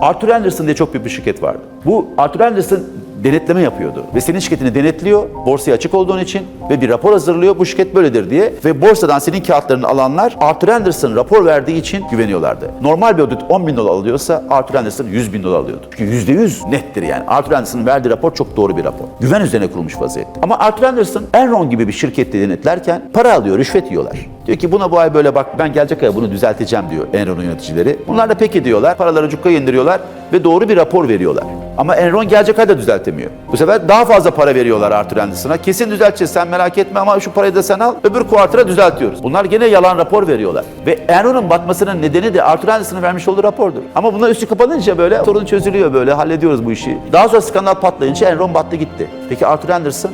Arthur Anderson diye çok büyük bir şirket vardı. Bu Arthur Anderson denetleme yapıyordu. Ve senin şirketini denetliyor, borsaya açık olduğun için ve bir rapor hazırlıyor, bu şirket böyledir diye. Ve borsadan senin kağıtlarını alanlar Arthur Anderson rapor verdiği için güveniyorlardı. Normal bir audit 10 bin dolar alıyorsa Arthur Anderson 100 bin dolar alıyordu. Çünkü %100 nettir yani. Arthur Anderson'ın verdiği rapor çok doğru bir rapor. Güven üzerine kurulmuş vaziyette. Ama Arthur Anderson Enron gibi bir şirkette denetlerken para alıyor, rüşvet yiyorlar. Diyor ki buna bu ay böyle bak ben gelecek ay bunu düzelteceğim diyor Enron'un yöneticileri. Bunlar da peki diyorlar. Paraları cukkaya indiriyorlar ve doğru bir rapor veriyorlar. Ama Enron gelecek ay da düzeltemiyor. Bu sefer daha fazla para veriyorlar Arthur Anderson'a. Kesin düzelteceğiz sen merak etme ama şu parayı da sen al. Öbür kuartıra düzeltiyoruz. Bunlar gene yalan rapor veriyorlar. Ve Enron'un batmasının nedeni de Arthur Anderson'ın vermiş olduğu rapordur. Ama bunlar üstü kapanınca böyle sorun çözülüyor böyle hallediyoruz bu işi. Daha sonra skandal patlayınca Enron battı gitti. Peki Arthur Anderson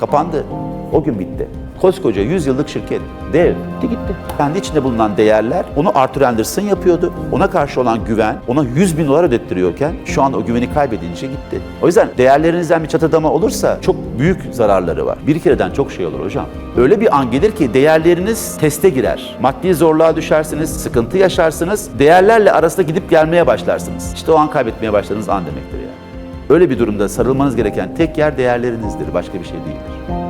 kapandı. O gün bitti. Koskoca 100 yıllık şirket dev gitti gitti. Kendi içinde bulunan değerler onu Arthur Anderson yapıyordu. Ona karşı olan güven ona 100 bin dolar ödettiriyorken şu an o güveni kaybedince gitti. O yüzden değerlerinizden bir çatırdama olursa çok büyük zararları var. Bir kereden çok şey olur hocam. Öyle bir an gelir ki değerleriniz teste girer. Maddi zorluğa düşersiniz, sıkıntı yaşarsınız. Değerlerle arasında gidip gelmeye başlarsınız. İşte o an kaybetmeye başladığınız an demektir yani. Öyle bir durumda sarılmanız gereken tek yer değerlerinizdir. Başka bir şey değildir.